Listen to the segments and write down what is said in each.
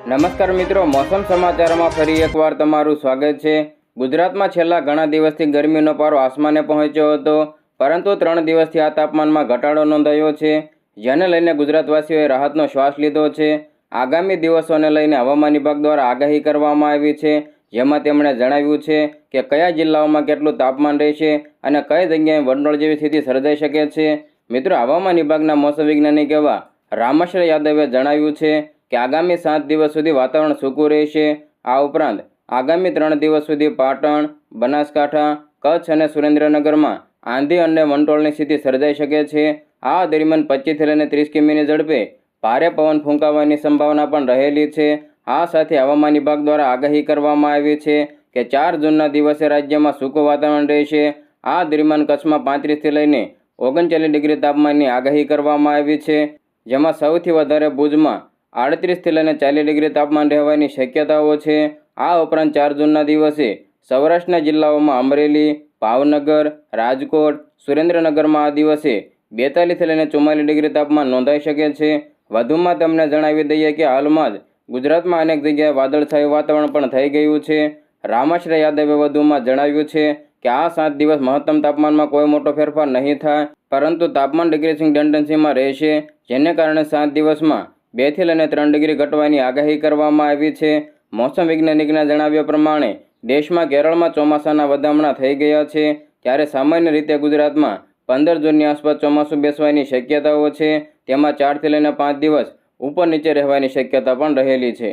નમસ્કાર મિત્રો, મોસમ સમાચારમાં ફરી એકવાર તમારું સ્વાગત છે. ગુજરાતમાં છેલ્લા ઘણા દિવસથી ગરમીનો પારો આસમાને પહોંચ્યો હતો, પરંતુ ત્રણ દિવસથી આ તાપમાનમાં ઘટાડો નોંધાયો છે, જેને લઈને ગુજરાતવાસીઓએ રાહતનો શ્વાસ લીધો છે. આગામી દિવસોને લઈને હવામાન વિભાગ દ્વારા આગાહી કરવામાં આવી છે, જેમાં તેમણે જણાવ્યું છે કે કયા જિલ્લાઓમાં કેટલું તાપમાન રહેશે અને કઈ જગ્યાએ વંડોળ જેવી સ્થિતિ સર્જાઈ શકે છે. મિત્રો, હવામાન વિભાગના મોસમ વૈજ્ઞાનિક એવા રામેશ્વર યાદવે જણાવ્યું છે કે આગામી સાત દિવસ સુધી વાતાવરણ સૂકું રહેશે. આ ઉપરાંત, આગામી ત્રણ દિવસ સુધી પાટણ, બનાસકાંઠા, કચ્છ અને સુરેન્દ્રનગરમાં આંધી અને વંટોળની સ્થિતિ સર્જાઈ શકે છે. આ દરમિયાન પચીસથી લઈને ત્રીસ કિમીની ઝડપે ભારે પવન ફૂંકાવાની સંભાવના પણ રહેલી છે. આ સાથે હવામાન વિભાગ દ્વારા આગાહી કરવામાં આવી છે કે ચાર જૂનના દિવસે રાજ્યમાં સૂકું વાતાવરણ રહેશે. આ દરમિયાન કચ્છમાં પાંત્રીસથી લઈને ઓગણચાલીસ ડિગ્રી તાપમાનની આગાહી કરવામાં આવી છે. જેમાં સૌથી વધારે ભુજમાં આડત્રીસથી લઈને ચાલીસ ડિગ્રી તાપમાન રહેવાની શક્યતાઓ છે. આ ઉપરાંત ચાર જૂનના દિવસે સૌરાષ્ટ્રના જિલ્લાઓમાં અમરેલી, ભાવનગર, રાજકોટ, સુરેન્દ્રનગરમાં આ દિવસે બેતાલીસથી લઈને ચુમ્માલીસ ડિગ્રી તાપમાન નોંધાઈ શકે છે. વધુમાં તમને જણાવી દઈએ કે હાલમાં જ ગુજરાતમાં અનેક જગ્યાએ વાદળછાયું વાતાવરણ પણ થઈ ગયું છે. રામાશ્રય યાદવે વધુમાં જણાવ્યું છે કે આ સાત દિવસ મહત્તમ તાપમાનમાં કોઈ મોટો ફેરફાર નહીં થાય, પરંતુ તાપમાન ડિક્રીઝિંગ ટેન્ડન્સીમાં રહેશે, જેને કારણે સાત દિવસમાં બેથી લઈને ત્રણ ડિગ્રી ઘટવાની આગાહી કરવામાં આવી છે. મોસમ વૈજ્ઞાનિકના જણાવ્યા પ્રમાણે, દેશમાં કેરળમાં ચોમાસાના વધામણા થઈ ગયા છે. ત્યારે સામાન્ય રીતે ગુજરાતમાં પંદર જૂનની આસપાસ ચોમાસું બેસવાની શક્યતાઓ છે. તેમાં ચારથી લઈને પાંચ દિવસ ઉપર નીચે રહેવાની શક્યતા પણ રહેલી છે.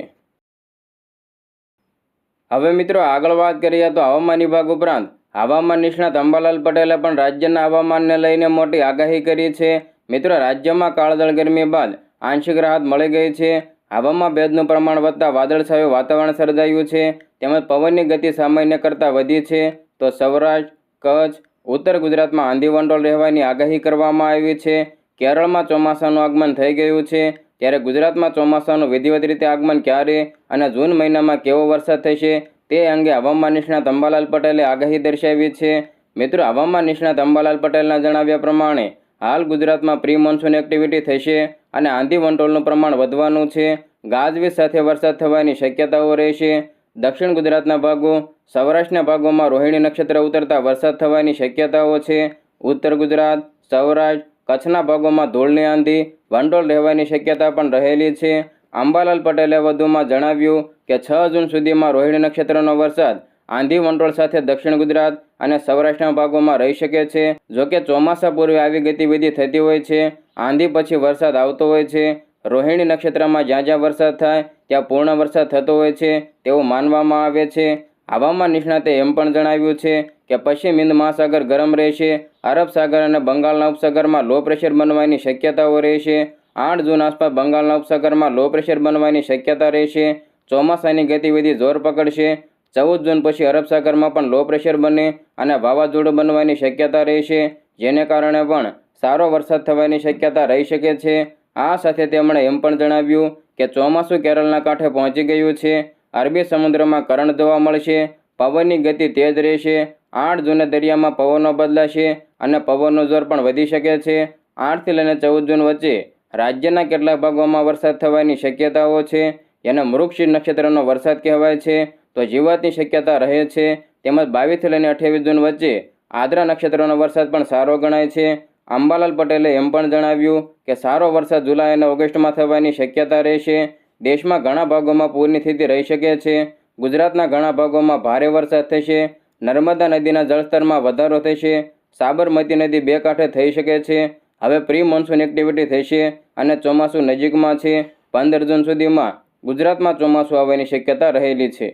હવે મિત્રો આગળ વાત કરીએ તો હવામાન વિભાગ ઉપરાંત, હવામાન નિષ્ણાત અંબાલાલ પટેલે પણ રાજ્યના હવામાનને લઈને મોટી આગાહી કરી છે. મિત્રો, રાજ્યમાં કાળદળ ગરમી બાદ આંશિક રાહત મળી ગઈ છે. હવામાં ભેજનું પ્રમાણ વધતા વાદળછાયું વાતાવરણ સર્જાયું છે. તેમજ પવનની ગતિ સામાન્ય કરતાં વધી છે. તો સૌરાષ્ટ્ર, કચ્છ, ઉત્તર ગુજરાતમાં આંધી વંટોળ રહેવાની આગાહી કરવામાં આવી છે. કેરળમાં ચોમાસાનું આગમન થઈ ગયું છે. ત્યારે ગુજરાતમાં ચોમાસાનું વિધિવત રીતે આગમન ક્યારે અને જૂન મહિનામાં કેવો વરસાદ થશે તે અંગે હવામાન નિષ્ણાત અંબાલાલ પટેલે આગાહી દર્શાવી છે. મિત્રો, હવામાન નિષ્ણાત અંબાલાલ પટેલના જણાવ્યા પ્રમાણે હાલ ગુજરાતમાં પ્રી મોન્સૂન એક્ટિવિટી થશે અને આંધી વંટોળનું પ્રમાણ વધવાનું છે. ગાજવીજ સાથે વરસાદ થવાની શક્યતાઓ રહેશે. દક્ષિણ ગુજરાતના ભાગો, સૌરાષ્ટ્રના ભાગોમાં રોહિણી નક્ષત્ર ઉતરતા વરસાદ થવાની શક્યતાઓ છે. ઉત્તર ગુજરાત, સૌરાષ્ટ્ર, કચ્છના ભાગોમાં ધૂળની આંધી, વંટોળ રહેવાની શક્યતા પણ રહેલી છે. અંબાલાલ પટેલે વધુમાં જણાવ્યું કે છ જૂન સુધીમાં રોહિણી નક્ષત્રનો વરસાદ આંધી વંટોળ સાથે દક્ષિણ ગુજરાત અને સૌરાષ્ટ્રના ભાગોમાં રહી શકે છે. જોકે ચોમાસા પૂર્વે આવી ગતિવિધિ થતી હોય છે. આંધી પછી વરસાદ આવતો હોય છે. રોહિણી નક્ષત્રમાં જ્યાં જ્યાં વરસાદ થાય, ત્યાં પૂર્ણ વરસાદ થતો હોય છે તેવું માનવામાં આવે છે. હવામાન નિષ્ણાતે એમ પણ જણાવ્યું છે કે પશ્ચિમ હિન્દ મહાસાગર ગરમ રહેશે. અરબ સાગર અને બંગાળના ઉપસાગરમાં લો પ્રેશર બનવાની શક્યતાઓ રહેશે. આઠ જૂન આસપાસ બંગાળના ઉપસાગરમાં લો પ્રેશર બનવાની શક્યતા રહેશે. ચોમાસાની ગતિવિધિ જોર પકડશે. ચૌદ જૂન પછી અરબ સાગરમાં પણ લો પ્રેશર બને અને વાવાઝોડું બનવાની શક્યતા રહેશે જેને કારણે પણ સારો વરસાદ થવાની શક્યતા રહી શકે છે. આ સાથે તેમણે એમ પણ જણાવ્યું કે ચોમાસું કેરળના કાંઠે પહોંચી ગયું છે. અરબી સમુદ્રમાં કરંટ જોવા મળશે, પવનની ગતિ તેજ રહેશે, આઠ જૂને દરિયામાં પવનો બદલાશે અને પવનનું જોર પણ વધી શકે છે. આઠથી લઈને ચૌદ જૂન વચ્ચે રાજ્યના કેટલાક ભાગોમાં વરસાદ થવાની શક્યતાઓ છે. જેને મૃગશીર નક્ષત્રનો વરસાદ કહેવાય છે. તો જીવાતની શક્યતા રહે છે. તેમજ બાવીસથી લઈને અઠ્યાવીસ જૂન વચ્ચે આદ્રા નક્ષત્રનો વરસાદ પણ સારો ગણાય છે. અંબાલાલ પટેલે એમ પણ જણાવ્યું કે સારો વરસાદ જુલાઈ અને ઓગસ્ટમાં થવાની શક્યતા રહેશે. દેશમાં ઘણા ભાગોમાં પૂરની સ્થિતિ રહી શકે છે. ગુજરાતના ઘણા ભાગોમાં ભારે વરસાદ થશે. નર્મદા નદીના જળસ્તરમાં વધારો થશે. સાબરમતી નદી બે કાંઠે થઈ શકે છે. હવે પ્રી મોન્સૂન એક્ટિવિટી થશે અને ચોમાસું નજીકમાં છે. પંદર જૂન સુધીમાં ગુજરાતમાં ચોમાસું આવવાની શક્યતા રહેલી છે.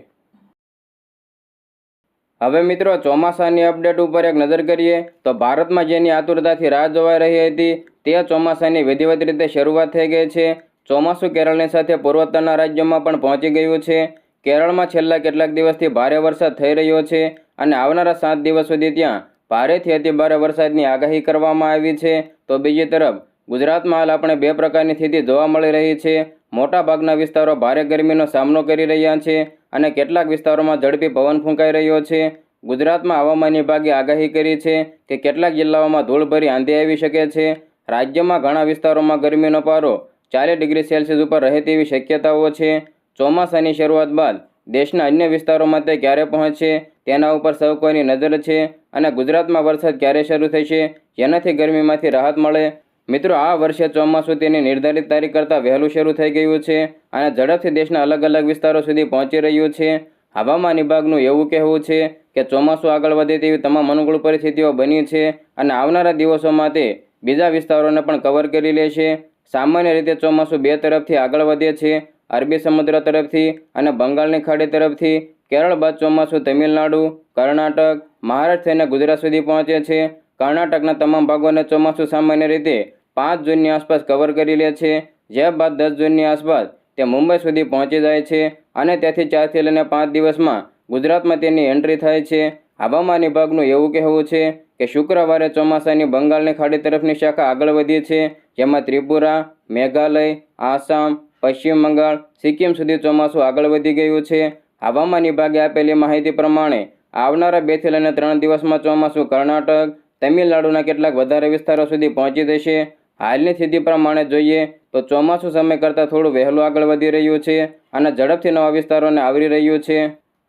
હવે મિત્રો, ચોમાસાની અપડેટ ઉપર એક નજર કરીએ તો ભારતમાં જેની આતુરતાથી રાહ જોવાઈ રહી હતી, તે ચોમાસાની વિધિવત રીતે શરૂઆત થઈ ગઈ છે. ચોમાસું કેરળની સાથે પૂર્વોત્તરના રાજ્યોમાં પણ પહોંચી ગયું છે. કેરળમાં છેલ્લા કેટલાક દિવસથી ભારે વરસાદ થઈ રહ્યો છે અને આવનારા સાત દિવસ સુધી ત્યાં ભારેથી અતિભારે વરસાદની આગાહી કરવામાં આવી છે. તો બીજી તરફ, ગુજરાતમાં હાલ આપણે બે પ્રકારની સ્થિતિ જોવા મળી રહી છે. મોટાભાગના વિસ્તારો ભારે ગરમીનો સામનો કરી રહ્યા છે. અને કેટલાક વિસ્તારોમાં ઝડપી પવન ફૂંકાઈ રહ્યો છે. ગુજરાતમાં હવામાન વિભાગે આગાહી કરી છે કે કેટલાક જિલ્લાઓમાં ધૂળભરી આંધી આવી શકે છે. રાજ્યમાં ઘણા વિસ્તારોમાં ગરમીનો પારો ચાલીસ ડિગ્રી સેલ્સિયસ ઉપર રહે તેવી શક્યતાઓ છે. ચોમાસાની શરૂઆત બાદ દેશના અન્ય વિસ્તારોમાં તે ક્યારે પહોંચશે તેના ઉપર સૌ કોઈની નજર છે અને ગુજરાતમાં વરસાદ ક્યારે શરૂ થશે જેનાથી ગરમીમાંથી રાહત મળે મિત્રો, આ વર્ષે ચોમાસું તેની નિર્ધારિત તારીખ કરતાં વહેલું શરૂ થઈ ગયું છે અને ઝડપથી દેશના અલગ અલગ વિસ્તારો સુધી પહોંચી રહ્યું છે. હવામાન વિભાગનું એવું કહેવું છે કે ચોમાસું આગળ વધે તેવી તમામ અનુકૂળ પરિસ્થિતિઓ બની છે અને આવનારા દિવસોમાં તે બીજા વિસ્તારોને પણ કવર કરી લેશે સામાન્ય રીતે ચોમાસું બે તરફથી આગળ વધે છે, અરબી સમુદ્ર તરફથી અને બંગાળની ખાડી તરફથી. કેરળ બાદ ચોમાસું તમિલનાડુ, કર્ણાટક, મહારાષ્ટ્ર અને ગુજરાત સુધી પહોંચે છે. કર્ણાટકના તમામ ભાગોને ચોમાસું સામાન્ય રીતે પાંચ જૂનની આસપાસ કવર કરી લે છે. જે બાદ દસ જૂનની આસપાસ તે મુંબઈ સુધી પહોંચી જાય છે અને ત્યાંથી ચારથી લઈને પાંચ દિવસમાં ગુજરાતમાં તેની એન્ટ્રી થાય છે. હવામાન વિભાગનું એવું કહેવું છે કે શુક્રવારે ચોમાસાની બંગાળની ખાડી તરફની શાખા આગળ વધી છે. જેમાં ત્રિપુરા, મેઘાલય, આસામ, પશ્ચિમ બંગાળ, સિક્કિમ સુધી ચોમાસું આગળ વધી ગયું છે. હવામાન વિભાગે આપેલી માહિતી પ્રમાણે આવનારા બેથી લઈને ત્રણ દિવસમાં ચોમાસું કર્ણાટક તમિલનાડુના કેટલાક વધારે વિસ્તારો સુધી પહોંચી જશે હાલની સ્થિતિ પ્રમાણે જોઈએ તો ચોમાસું સમય કરતાં થોડું વહેલું આગળ વધી રહ્યું છે અને ઝડપથી નવા વિસ્તારોને આવરી રહ્યું છે.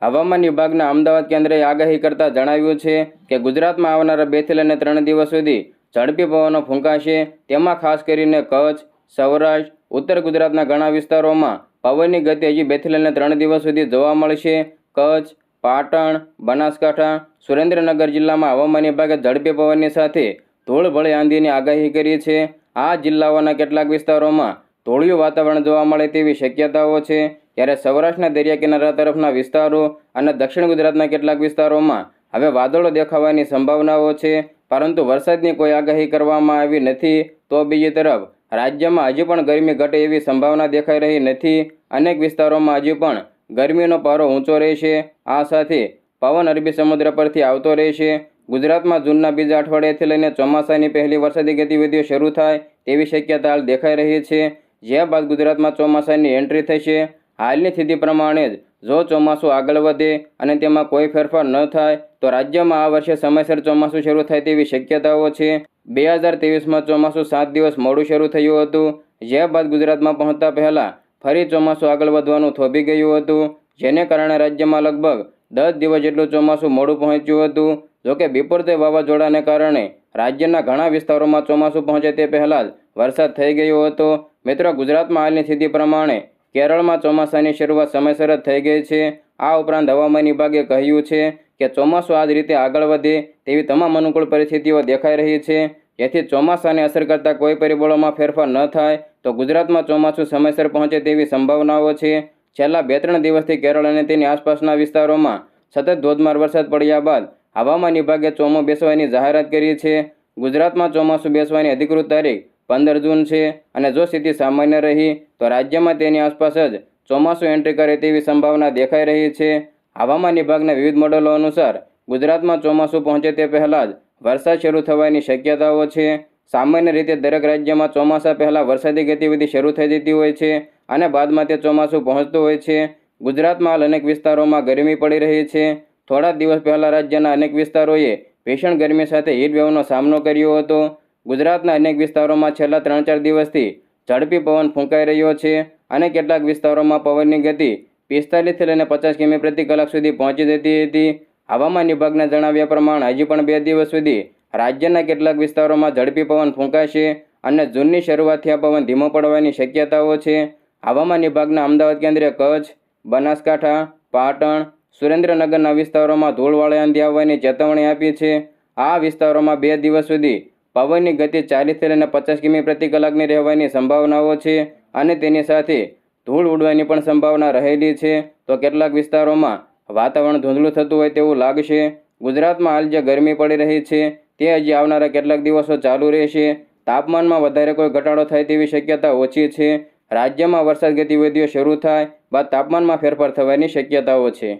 હવામાન વિભાગના અમદાવાદ કેન્દ્રએ આગાહી કરતાં જણાવ્યું છે કે ગુજરાતમાં આવનારા બેથી લઈને ત્રણ દિવસ સુધી ઝડપી પવનો ફૂંકાશે. તેમાં ખાસ કરીને કચ્છ, સૌરાષ્ટ્ર, ઉત્તર ગુજરાતના ઘણા વિસ્તારોમાં પવનની ગતિ હજી બેથી લઈને ત્રણ દિવસ સુધી જોવા મળશે. કચ્છ પાટણ, બનાસકાંઠા, સુરેન્દ્રનગર જિલ્લામાં હવામાન વિભાગે ઝડપી પવનની સાથે ધૂળભળી આંધીની આગાહી કરી છે. આ જિલ્લાઓના કેટલાક વિસ્તારોમાં ધોળિયું વાતાવરણ જોવા મળે તેવી શક્યતાઓ છે. જ્યારે સૌરાષ્ટ્રના દરિયા કિનારા તરફના વિસ્તારો અને દક્ષિણ ગુજરાતના કેટલાક વિસ્તારોમાં હવે વાદળો દેખાવાની સંભાવનાઓ છે. પરંતુ વરસાદની કોઈ આગાહી કરવામાં આવી નથી, તો બીજી તરફ રાજ્યમાં હજી પણ ગરમી ઘટે એવી સંભાવના દેખાઈ રહી નથી. અનેક વિસ્તારોમાં હજી પણ ગરમીનો પારો ઊંચો રહેશે. આ સાથે પવન અરબી સમુદ્ર પરથી આવતો રહેશે. ગુજરાતમાં જૂનના બીજા અઠવાડિયાથી લઈને ચોમાસાની પહેલી વરસાદી ગતિવિધિઓ શરૂ થાય તેવી શક્યતા હાલ દેખાઈ રહી છે. જે બાદ ગુજરાતમાં ચોમાસાની એન્ટ્રી થશે. હાલની સ્થિતિ પ્રમાણે જ જો ચોમાસું આગળ વધે અને તેમાં કોઈ ફેરફાર ન થાય, તો રાજ્યમાં આ વર્ષે સમયસર ચોમાસું શરૂ થાય તેવી શક્યતાઓ છે. બે હજાર ત્રેવીસમાં ચોમાસું સાત દિવસ મોડું શરૂ થયું હતું. જે બાદ ગુજરાતમાં પહોંચતા પહેલાં ફરી ચોમાસું આગળ વધવાનું થોભી ગયું હતું, જેને કારણે રાજ્યમાં લગભગ દસ દિવસ જેટલું ચોમાસું મોડું પહોંચ્યું હતું. જોકે બિપુરતે વાવાઝોડાને કારણે રાજ્યના ઘણા વિસ્તારોમાં ચોમાસું પહોંચે તે પહેલાં જ વરસાદ થઈ ગયો હતો. મિત્રો, ગુજરાતમાં હાલની સ્થિતિ પ્રમાણે કેરળમાં ચોમાસાની શરૂઆત સમયસર જ થઈ ગઈ છે. આ ઉપરાંત હવામાન વિભાગે કહ્યું છે કે ચોમાસું આ જ રીતે આગળ વધે તેવી તમામ અનુકૂળ પરિસ્થિતિઓ દેખાઈ રહી છે. જેથી ચોમાસાને અસર કરતા કોઈ પરિબળોમાં ફેરફાર ન થાય. તો ગુજરાતમાં ચોમાસું સમયસર પહોંચે તેવી સંભાવનાઓ છે. છેલ્લા બે ત્રણ દિવસથી કેરળ અને તેની આસપાસના વિસ્તારોમાં સતત ધોધમાર વરસાદ પડ્યા બાદ હવામાન વિભાગે ચોમો બેસવાની જાહેરાત કરી છે. ગુજરાતમાં ચોમાસું બેસવાની અધિકૃત તારીખ પંદર જૂન છે અને જો સ્થિતિ સામાન્ય રહી, તો રાજ્યમાં તેની આસપાસ જ ચોમાસું એન્ટ્રી કરે તેવી સંભાવના દેખાઈ રહી છે. હવામાન વિભાગના વિવિધ મોડેલો અનુસાર ગુજરાતમાં ચોમાસું પહોંચે તે પહેલાં જ વરસાદ શરૂ થવાની શક્યતાઓ છે. સામાન્ય રીતે દરેક રાજ્યમાં ચોમાસા પહેલાં વરસાદી ગતિવિધિ શરૂ થઈ જતી હોય છે અને બાદમાં તે ચોમાસું પહોંચતું હોય છે. ગુજરાતમાં હાલ અનેક વિસ્તારોમાં ગરમી પડી રહી છે. થોડા દિવસ પહેલાં રાજ્યના અનેક વિસ્તારોએ ભીષણ ગરમી સાથે હીટવેવનો સામનો કર્યો હતો. ગુજરાતના અનેક વિસ્તારોમાં છેલ્લા ત્રણ ચાર દિવસથી ઝડપી પવન ફૂંકાઈ રહ્યો છે અને કેટલાક વિસ્તારોમાં પવનની ગતિ પિસ્તાલીસથી લઈને પચાસ કિમી પ્રતિ કલાક સુધી પહોંચી જતી હતી. હવામાન વિભાગના જણાવ્યા પ્રમાણે, હજી પણ બે દિવસ સુધી રાજ્યના કેટલાક વિસ્તારોમાં ઝડપી પવન ફૂંકાશે અને જૂનની શરૂઆતથી આ પવન ધીમો પડવાની શક્યતાઓ છે. હવામાન વિભાગના અમદાવાદ કેન્દ્રે કચ્છ, બનાસકાંઠા, પાટણ, સુરેન્દ્રનગરના વિસ્તારોમાં ધૂળવાળા આંધી આવવાની ચેતવણી આપી છે. આ વિસ્તારોમાં બે દિવસ સુધી પવનની ગતિ ચાલીસથી લઈને પચાસ કિમી પ્રતિ કલાકની રહેવાની સંભાવનાઓ છે અને તેની સાથે ધૂળ ઉડવાની પણ સંભાવના રહેલી છે. તો કેટલાક વિસ્તારોમાં વાતાવરણ ધૂંધળું થતું હોય તેવું લાગશે. ગુજરાતમાં હાલ જે ગરમી પડી રહી છે તે હજી આવનારા કેટલાક દિવસો ચાલુ રહેશે. તાપમાનમાં વધારે કોઈ ઘટાડો થાય તેવી શક્યતા ઓછી છે. રાજ્યમાં વરસાદ ગતિવિધિઓ શરૂ થાય બાદ તાપમાનમાં ફેરફાર થવાની શક્યતાઓ છે.